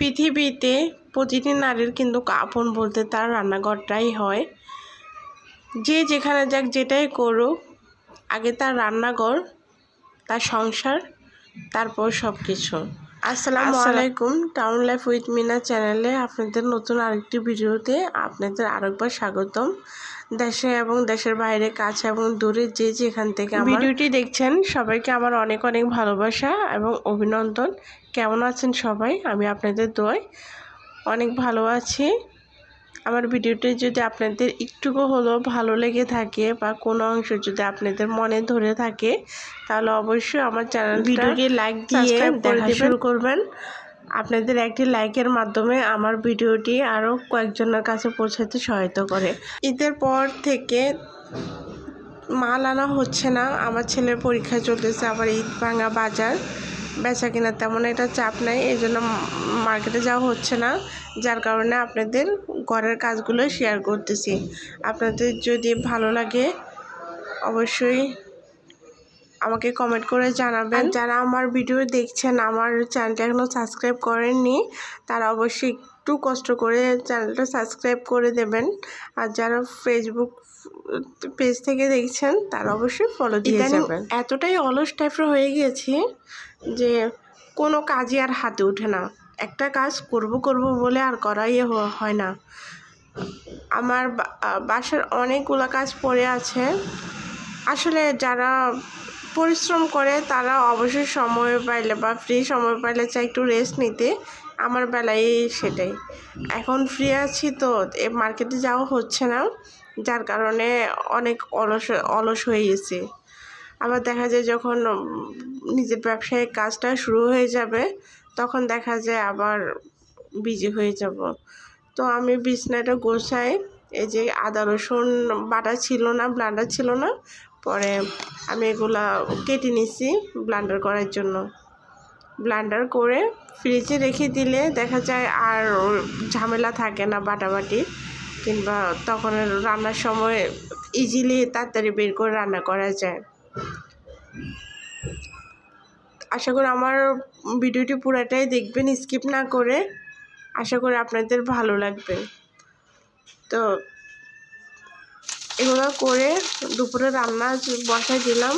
পৃথিবীতে প্রতিটি নারীর কিন্তু আপন বলতে তার রান্নাঘরটাই হয়। যে যেখানে যাক যেটাই করুক আগে তার রান্নাঘর তার সংসার তারপর সব কিছু আসসালামু। আলাইকুম টাউন লাইফ উইথ মিনা চ্যানেলে আপনাদের নতুন আরেকটি ভিডিওতে আপনাদের আরেকবার স্বাগতম। দেশে এবং দেশের বাইরে কাছে এবং দূরে যে যেখান থেকে আমার ভিডিওটি দেখছেন সবাইকে আমার অনেক অনেক ভালোবাসা এবং অভিনন্দন। কেমন আছেন সবাই? আমি আপনাদের দোয়াই অনেক ভালো আছি। আমার ভিডিওটি যদি আপনাদের একটুকু হলেও ভালো লেগে থাকে বা কোনো অংশ যদি আপনাদের মনে ধরে থাকে তাহলে অবশ্যই আমার চ্যানেল ভিডিওটি লাইক দিয়ে দেখা শুরু করবেন। আপনাদের একটি লাইকের মাধ্যমে আমার ভিডিওটি আরও কয়েকজনের কাছে পৌঁছাতে সহায়তা করে। ঈদের পর থেকে মাল আনা হচ্ছে না। আমার ছেলের পরীক্ষা চলতেছে, আবার ঈদ ভাঙা বাজার। বেচা কিনা তেমন একটা চাপ নাই এই জন্য মার্কেটে যাওয়া হচ্ছে না। যার কারণে আপনাদের ঘরের কাজগুলো শেয়ার করতেছি। আপনাদের যদি ভালো লাগে, অবশ্যই আমাকে কমেন্ট করে জানাবেন। যারা আমার ভিডিও দেখছেন আমার চ্যানেলটা এখনও সাবস্ক্রাইব করেননি তারা অবশ্যই একটু কষ্ট করে চ্যানেলটা সাবস্ক্রাইব করে দেবেন। আর যারা ফেসবুক পেজ থেকে দেখছেন তারা অবশ্যই ফলো দিয়ে যাবেন। এতটাই অলস টাইপের হয়ে গিয়েছি যে কোনো কাজই আর হাতে ওঠে না। একটা কাজ করব করব বলে আর করাই হয় না। আমার বাসার অনেকগুলো কাজ পড়ে আছে। আসলে যারা পরিশ্রম করে, তারা অবশ্যই সময় পাইলে বা ফ্রি সময় পাইলে চাই একটু রেস্ট নিতে। আমার বেলায় সেটাই। এখন ফ্রি আছি তো, এ মার্কেটে যাওয়া হচ্ছে না, যার কারণে অনেক অলস অলস হয়ে গেছে। আবার দেখা যায় যখন নিজের ব্যবসায়িক কাজটা শুরু হয়ে যাবে, তখন দেখা যায় আবার বিজি হয়ে যাব। তো আমি বিছনাটা গোছাই, এই যে আদা রসুন বাটা ছিল না ব্লান্ডার ছিল না পরে আমি এগুলা কেটে নিছি ব্লান্ডার করার জন্য। ব্লান্ডার করে ফ্রিজে রেখে দিলে দেখা যায় আর ঝামেলা থাকে না বাটাবাটি, কিংবা তখন রান্নার সময় ইজিলি তাড়াতাড়ি বের করে রান্না করা যায়। আশা করি আমার ভিডিওটি পুরাটাই দেখবেন, স্কিপ না করে। আশা করি আপনাদের ভালো লাগবে। তো এগুলো করে দুপুরে রান্না বসায় দিলাম।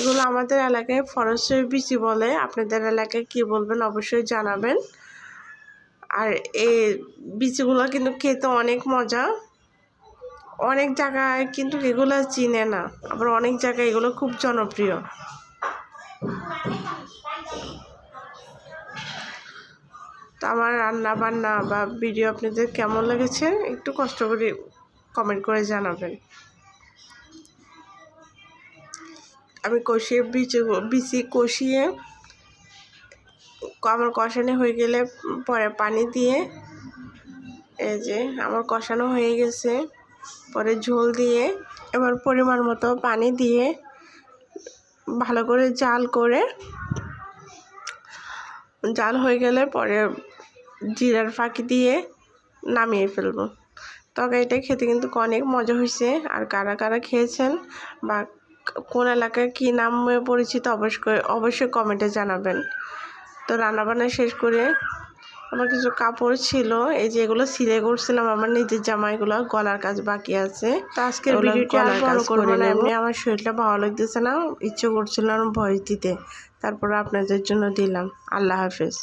এগুলো আমাদের এলাকায় ফরেস্টের বিচি বলে। আপনাদের এলাকায় কি বলবেন অবশ্যই জানাবেন। আর এই বিচিগুলো কিন্তু খেতে অনেক মজা। অনেক জায়গায় কিন্তু এগুলো চিনে না। আবার অনেক জায়গায় এগুলো খুব জনপ্রিয়। তো আমার রান্না বান্না বা ভিডিও আপনাদের কেমন লেগেছে একটু কষ্ট করে কমেন্ট করে জানাবেন। আমি কষিয়ে বিচে বিচি কষিয়ে আমার কষানো হয়ে গেলে পরে পানি দিয়ে এই যে আমার কষানো হয়ে গেছে, পরে ঝোল দিয়ে এবার পরিমাণ মতো পানি দিয়ে ভালো করে জাল করে, জাল হয়ে গেলে পরে জিরার ফাঁকি দিয়ে নামিয়ে ফেলব। তরকারিটা খেতে কিন্তু অনেক মজা হয়েছে। আর কারা কারা খেয়েছেন বা কোন এলাকায় কী নামে পরিচিত অবশ্যই অবশ্যই কমেন্টে জানাবেন। তো রান্নাবান্না শেষ করে আমার কিছু কাপড় ছিল এই যে এগুলো সিলাই করছিলাম আমার নিজের জামা এগুলো গলার কাজ বাকি আছে। তো আজকে ভিডিওটি আর বড় করব না এমনি আমার শরীরটা ভালো লাগতেছে না ইচ্ছে করছিল ভয়েস দিতে। তারপরে আপনাদের জন্য দিলাম। আল্লাহ হাফেজ।